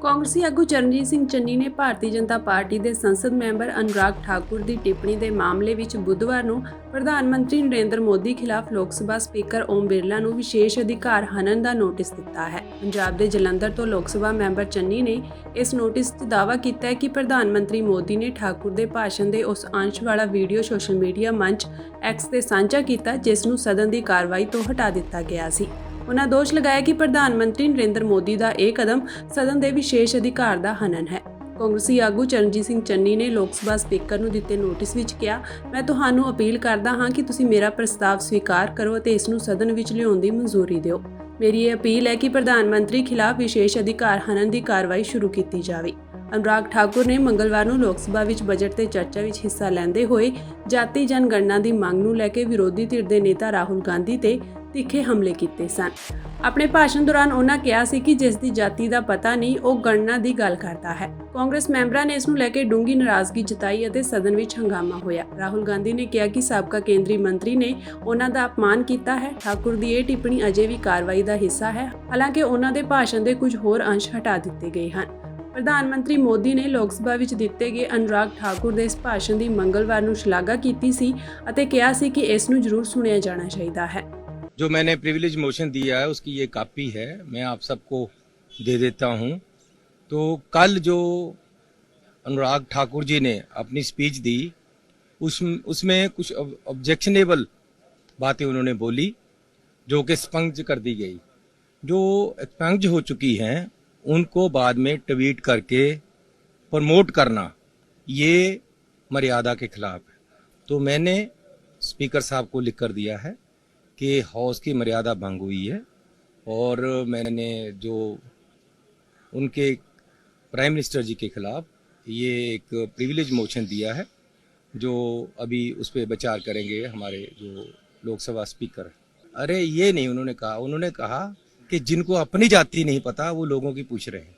ਕਾਂਗਰਸੀ ਆਗੂ ਚਰਨਜੀਤ ਸਿੰਘ ਚੰਨੀ ਨੇ ਭਾਰਤੀ ਜਨਤਾ ਪਾਰਟੀ ਦੇ ਸੰਸਦ ਮੈਂਬਰ ਅਨੁਰਾਗ ਠਾਕੁਰ ਦੀ ਟਿੱਪਣੀ ਦੇ ਮਾਮਲੇ ਵਿੱਚ ਬੁੱਧਵਾਰ ਨੂੰ ਪ੍ਰਧਾਨ ਮੰਤਰੀ ਨਰਿੰਦਰ ਮੋਦੀ ਖਿਲਾਫ ਲੋਕ ਸਭਾ ਸਪੀਕਰ ਓਮ ਬਿਰਲਾ ਨੂੰ ਵਿਸ਼ੇਸ਼ ਅਧਿਕਾਰ ਹਨਨ ਦਾ ਨੋਟਿਸ ਦਿੱਤਾ ਹੈ। ਪੰਜਾਬ ਦੇ ਜਲੰਧਰ ਤੋਂ ਲੋਕ ਸਭਾ ਮੈਂਬਰ ਚੰਨੀ ਨੇ ਇਸ ਨੋਟਿਸ 'ਚ ਦਾਅਵਾ ਕੀਤਾ ਹੈ ਕਿ ਪ੍ਰਧਾਨ ਮੰਤਰੀ ਮੋਦੀ ਨੇ ਠਾਕੁਰ ਦੇ ਭਾਸ਼ਣ ਦੇ ਉਸ ਅੰਸ਼ ਵਾਲਾ ਵੀਡੀਓ ਸੋਸ਼ਲ ਮੀਡੀਆ ਮੰਚ ਐਕਸ ਤੇ ਸਾਂਝਾ ਕੀਤਾ, ਜਿਸ ਨੂੰ ਸਦਨ ਦੀ ਕਾਰਵਾਈ ਤੋਂ ਹਟਾ ਦਿੱਤਾ ਗਿਆ ਸੀ। ਉਨ੍ਹਾਂ ਦੋਸ਼ ਲਗਾਇਆ ਕਿ ਪ੍ਰਧਾਨ ਮੰਤਰੀ ਨਰਿੰਦਰ ਮੋਦੀ ਦਾ ਇਹ ਕਦਮ ਸਦਨ ਦੇ ਵਿਸ਼ੇਸ਼ ਅਧਿਕਾਰ ਦਾ ਹਨਨ ਹੈ। ਕਾਂਗਰਸੀ ਆਗੂ ਚਰਨਜੀਤ ਸਿੰਘ ਚੰਨੀ ਨੇ ਲੋਕ ਸਭਾ ਸਪੀਕਰ ਨੂੰ ਦਿੱਤੇ ਨੋਟਿਸ ਵਿੱਚ ਕਿਹਾ, ਮੈਂ ਤੁਹਾਨੂੰ ਅਪੀਲ ਕਰਦਾ ਹਾਂ ਕਿ ਤੁਸੀਂ ਮੇਰਾ ਪ੍ਰਸਤਾਵ ਸਵੀਕਾਰ ਕਰੋ ਅਤੇ ਇਸ ਨੂੰ ਸਦਨ ਵਿੱਚ ਲਿਆਉਣ ਦੀ ਮਨਜ਼ੂਰੀ ਦਿਓ। ਮੇਰੀ ਇਹ ਅਪੀਲ ਹੈ ਕਿ ਪ੍ਰਧਾਨ ਮੰਤਰੀ ਖਿਲਾਫ ਵਿਸ਼ੇਸ਼ ਅਧਿਕਾਰ ਹਨਨ ਦੀ ਕਾਰਵਾਈ ਸ਼ੁਰੂ ਕੀਤੀ ਜਾਵੇ। ਅਨੁਰਾਗ ਠਾਕੁਰ ਨੇ ਮੰਗਲਵਾਰ ਨੂੰ ਲੋਕ ਸਭਾ ਵਿੱਚ ਬਜਟ ਤੇ ਚਰਚਾ ਵਿੱਚ ਹਿੱਸਾ ਲੈਂਦੇ ਹੋਏ ਜਾਤੀ ਜਨਗਣਨਾ ਦੀ ਮੰਗ ਨੂੰ ਲੈ ਕੇ ਵਿਰੋਧੀ ਧਿਰ ਦੇ ਨੇਤਾ ਰਾਹੁਲ ਗਾਂਧੀ ਤੇ ਤਿੱਖੇ ਹਮਲੇ ਕੀਤੇ ਸਨ। ਆਪਣੇ ਭਾਸ਼ਣ ਦੌਰਾਨ ਉਹਨਾਂ ਕਿਹਾ ਸੀ ਕਿ ਜਿਸ ਦੀ ਜਾਤੀ ਦਾ ਪਤਾ ਨਹੀਂ, ਉਹ ਗਣਨਾ ਦੀ ਗੱਲ ਕਰਦਾ ਹੈ। ਕਾਂਗਰਸ ਮੈਂਬਰਾਂ ਨੇ ਇਸ ਨੂੰ ਲੈ ਕੇ ਡੂੰਗੀ ਨਾਰਾਜ਼ਗੀ ਜਤਾਈ ਅਤੇ ਸਦਨ ਵਿੱਚ ਹੰਗਾਮਾ ਹੋਇਆ। ਰਾਹੁਲ ਗਾਂਧੀ ਨੇ ਕਿਹਾ ਕਿ ਸਾਬਕਾ ਕੇਂਦਰੀ ਮੰਤਰੀ ਨੇ ਉਹਨਾਂ ਦਾ ਅਪਮਾਨ ਕੀਤਾ ਹੈ। ਠਾਕੁਰ ਦੀ ਇਹ ਟਿੱਪਣੀ ਅਜੇ ਵੀ ਕਾਰਵਾਈ ਦਾ ਹਿੱਸਾ ਹੈ, ਹਾਲਾਂਕਿ ਉਹਨਾਂ ਦੇ ਭਾਸ਼ਣ ਦੇ ਕੁਝ ਹੋਰ ਅੰਸ਼ ਹਟਾ ਦਿੱਤੇ ਗਏ ਹਨ। ਪ੍ਰਧਾਨ ਮੰਤਰੀ ਮੋਦੀ ਨੇ ਲੋਕ ਸਭਾ ਵਿੱਚ ਦਿੱਤੇ ਗਏ ਅਨੁਰਾਗ ਠਾਕੁਰ ਦੇ ਇਸ ਭਾਸ਼ਣ ਦੀ ਮੰਗਲਵਾਰ ਨੂੰ ਸ਼ਲਾਘਾ ਕੀਤੀ ਸੀ ਅਤੇ ਕਿਹਾ ਸੀ ਕਿ ਇਸ ਨੂੰ ਜ਼ਰੂਰ ਸੁਣਿਆ ਜਾਣਾ ਚਾਹੀਦਾ ਹੈ। जो मैंने प्रिविलेज मोशन दिया है, उसकी ये कॉपी है, मैं आप सबको दे देता हूँ। तो कल जो अनुराग ठाकुर जी ने अपनी स्पीच दी, उस, उसमें कुछ ऑब्जेक्शनेबल बातें उन्होंने बोली, जो कि स्पंज कर दी गई। जो स्पंज हो चुकी हैं, उनको बाद में ट्वीट करके प्रमोट करना, ये मर्यादा के खिलाफ है। तो मैंने स्पीकर साहब को लिख कर दिया है। कि हाउस की मर्यादा भंग हुई है और मैंने जो उनके प्राइम मिनिस्टर जी के खिलाफ ये एक प्रिविलेज मोशन दिया है, जो अभी उस पर विचार करेंगे हमारे जो लोकसभा स्पीकर अरे ये नहीं, उन्होंने कहा उन्होंने कहा कि जिनको अपनी जाति नहीं पता, वो लोगों की पूछ रहे हैं।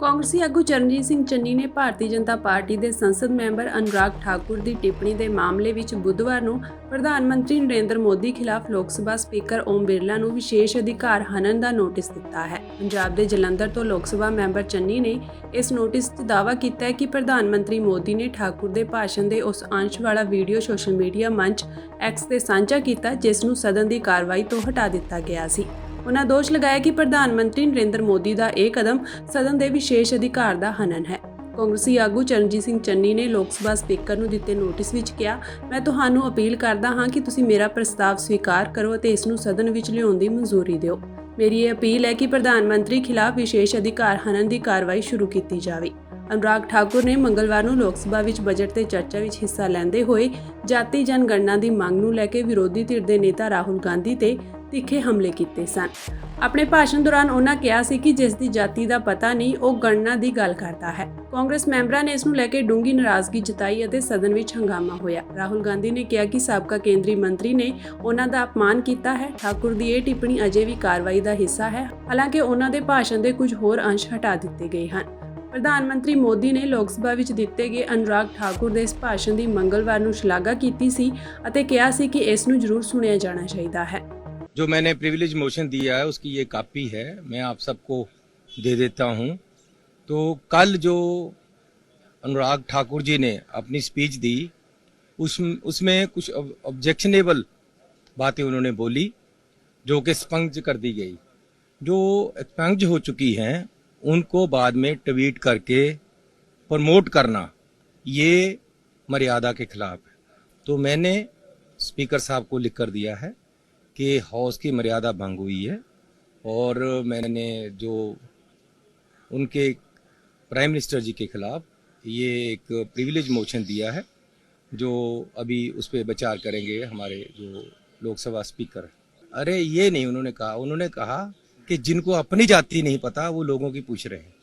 ਕਾਂਗਰਸੀ ਆਗੂ ਚਰਨਜੀਤ ਸਿੰਘ ਚੰਨੀ ਨੇ ਭਾਰਤੀ ਜਨਤਾ ਪਾਰਟੀ ਦੇ ਸੰਸਦ ਮੈਂਬਰ ਅਨੁਰਾਗ ਠਾਕੁਰ ਦੀ ਟਿੱਪਣੀ ਦੇ ਮਾਮਲੇ ਵਿੱਚ ਬੁੱਧਵਾਰ ਨੂੰ ਪ੍ਰਧਾਨ ਮੰਤਰੀ ਨਰਿੰਦਰ ਮੋਦੀ ਖਿਲਾਫ ਲੋਕ ਸਭਾ ਸਪੀਕਰ ਓਮ ਬਿਰਲਾ ਨੂੰ ਵਿਸ਼ੇਸ਼ ਅਧਿਕਾਰ ਹਨਨ ਦਾ ਨੋਟਿਸ ਦਿੱਤਾ ਹੈ। ਪੰਜਾਬ ਦੇ ਜਲੰਧਰ ਤੋਂ ਲੋਕ ਸਭਾ ਮੈਂਬਰ ਚੰਨੀ ਨੇ ਇਸ ਨੋਟਿਸ 'ਚ ਦਾਅਵਾ ਕੀਤਾ ਹੈ ਕਿ ਪ੍ਰਧਾਨ ਮੰਤਰੀ ਮੋਦੀ ਨੇ ਠਾਕੁਰ ਦੇ ਭਾਸ਼ਣ ਦੇ ਉਸ ਅੰਸ਼ ਵਾਲਾ ਵੀਡੀਓ ਸੋਸ਼ਲ ਮੀਡੀਆ ਮੰਚ ਐਕਸ ਤੇ ਸਾਂਝਾ ਕੀਤਾ, ਜਿਸ ਨੂੰ ਸਦਨ ਦੀ ਕਾਰਵਾਈ ਤੋਂ ਹਟਾ ਦਿੱਤਾ ਗਿਆ ਸੀ। ਉਹਨਾਂ ਦੋਸ਼ ਲਗਾਇਆ ਕਿ ਪ੍ਰਧਾਨ ਮੰਤਰੀ ਨਰਿੰਦਰ ਮੋਦੀ ਦਾ ਇਹ ਕਦਮ ਸਦਨ ਦੇ ਵਿਸ਼ੇਸ਼ ਅਧਿਕਾਰ ਦਾ ਹਨਨ ਹੈ। ਕਾਂਗਰਸੀ ਆਗੂ ਚਰਨਜੀਤ ਸਿੰਘ ਚੰਨੀ ਨੇ ਲੋਕ ਸਭਾ ਸਪੀਕਰ ਨੂੰ ਦਿੱਤੇ ਨੋਟਿਸ ਵਿੱਚ ਕਿਹਾ, ਮੈਂ ਤੁਹਾਨੂੰ ਅਪੀਲ ਕਰਦਾ ਹਾਂ ਕਿ ਤੁਸੀਂ ਮੇਰਾ ਪ੍ਰਸਤਾਵ ਸਵੀਕਾਰ ਕਰੋ ਅਤੇ ਇਸ ਨੂੰ ਸਦਨ ਵਿੱਚ ਲਿਆਉਣ ਦੀ ਮਨਜ਼ੂਰੀ ਦਿਓ। ਮੇਰੀ ਇਹ ਅਪੀਲ ਹੈ ਕਿ ਪ੍ਰਧਾਨ ਮੰਤਰੀ ਖਿਲਾਫ ਵਿਸ਼ੇਸ਼ ਅਧਿਕਾਰ ਹਨਨ ਦੀ ਕਾਰਵਾਈ ਸ਼ੁਰੂ ਕੀਤੀ ਜਾਵੇ। ਅਨੁਰਾਗ ਠਾਕੁਰ ਨੇ ਮੰਗਲਵਾਰ ਨੂੰ ਲੋਕ ਸਭਾ ਵਿੱਚ ਬਜਟ ਤੇ ਚਰਚਾ ਵਿੱਚ ਹਿੱਸਾ ਲੈਂਦੇ ਹੋਏ ਜਾਤੀ ਜਨਗਣਨਾ ਦੀ ਮੰਗ ਨੂੰ ਲੈ ਕੇ ਵਿਰੋਧੀ ਧਿਰ ਦੇ ਨੇਤਾ ਰਾਹੁਲ ਗਾਂਧੀ ਤੇ ਤਿੱਖੇ ਹਮਲੇ ਕੀਤੇ ਸਨ। ਆਪਣੇ ਭਾਸ਼ਣ ਦੌਰਾਨ ਉਹਨਾਂ ਕਿਹਾ ਸੀ ਕਿ ਜਿਸ ਦੀ ਜਾਤੀ ਦਾ ਪਤਾ ਨਹੀਂ, ਉਹ ਗਣਨਾ ਦੀ ਗੱਲ ਕਰਦਾ ਹੈ। ਕਾਂਗਰਸ ਮੈਂਬਰਾਂ ਨੇ ਇਸ ਨੂੰ ਲੈ ਕੇ ਡੂੰਗੀ ਨਾਰਾਜ਼ਗੀ ਜਤਾਈ ਅਤੇ ਸਦਨ ਵਿੱਚ ਹੰਗਾਮਾ ਹੋਇਆ। ਰਾਹੁਲ ਗਾਂਧੀ ਨੇ ਕਿਹਾ ਕਿ ਸਾਬਕਾ ਕੇਂਦਰੀ ਮੰਤਰੀ ਨੇ ਉਹਨਾਂ ਦਾ ਅਪਮਾਨ ਕੀਤਾ ਹੈ। ਠਾਕੁਰ ਦੀ ਇਹ ਟਿੱਪਣੀ ਅਜੇ ਵੀ ਕਾਰਵਾਈ ਦਾ ਹਿੱਸਾ ਹੈ। ਹਾਲਾਂਕਿ ਉਹਨਾਂ ਦੇ ਭਾਸ਼ਣ ਦੇ ਕੁਝ ਹੋਰ ਅੰਸ਼ ਹਟਾ ਦਿੱਤੇ ਗਏ ਹਨ। ਪ੍ਰਧਾਨ ਮੰਤਰੀ ਮੋਦੀ ਨੇ ਲੋਕ ਸਭਾ ਵਿੱਚ ਦਿੱਤੇ ਗਏ ਅਨੁਰਾਗ ਠਾਕੁਰ ਦੇ ਇਸ ਭਾਸ਼ਣ ਦੀ ਮੰਗਲਵਾਰ ਨੂੰ ਸ਼ਲਾਘਾ ਕੀਤੀ ਸੀ ਅਤੇ ਕਿਹਾ ਸੀ ਕਿ ਇਸ ਨੂੰ ਜ਼ਰੂਰ ਸੁਣਿਆ ਜਾਣਾ ਚਾਹੀਦਾ ਹੈ जो मैंने प्रिविलेज मोशन दिया है उसकी ये कॉपी है मैं आप सबको दे देता हूं तो कल जो अनुराग ठाकुर जी ने अपनी स्पीच दी उस उसमें कुछ ऑब्जेक्शनेबल बातें उन्होंने बोली जो कि स्पंज कर दी गई जो स्पंज हो चुकी हैं उनको बाद में ट्वीट करके प्रमोट करना, ये मर्यादा के खिलाफ है। तो मैंने स्पीकर साहब को लिख कर दिया है कि हाउस की मर्यादा भंग हुई है और मैंने जो उनके प्राइम मिनिस्टर जी के खिलाफ ये एक प्रिविलेज मोशन दिया है, जो अभी उस पर विचार करेंगे हमारे जो लोकसभा स्पीकर अरे ये नहीं उन्होंने कहा उन्होंने कहा कि जिनको अपनी जाति नहीं पता वो लोगों की पूछ रहे हैं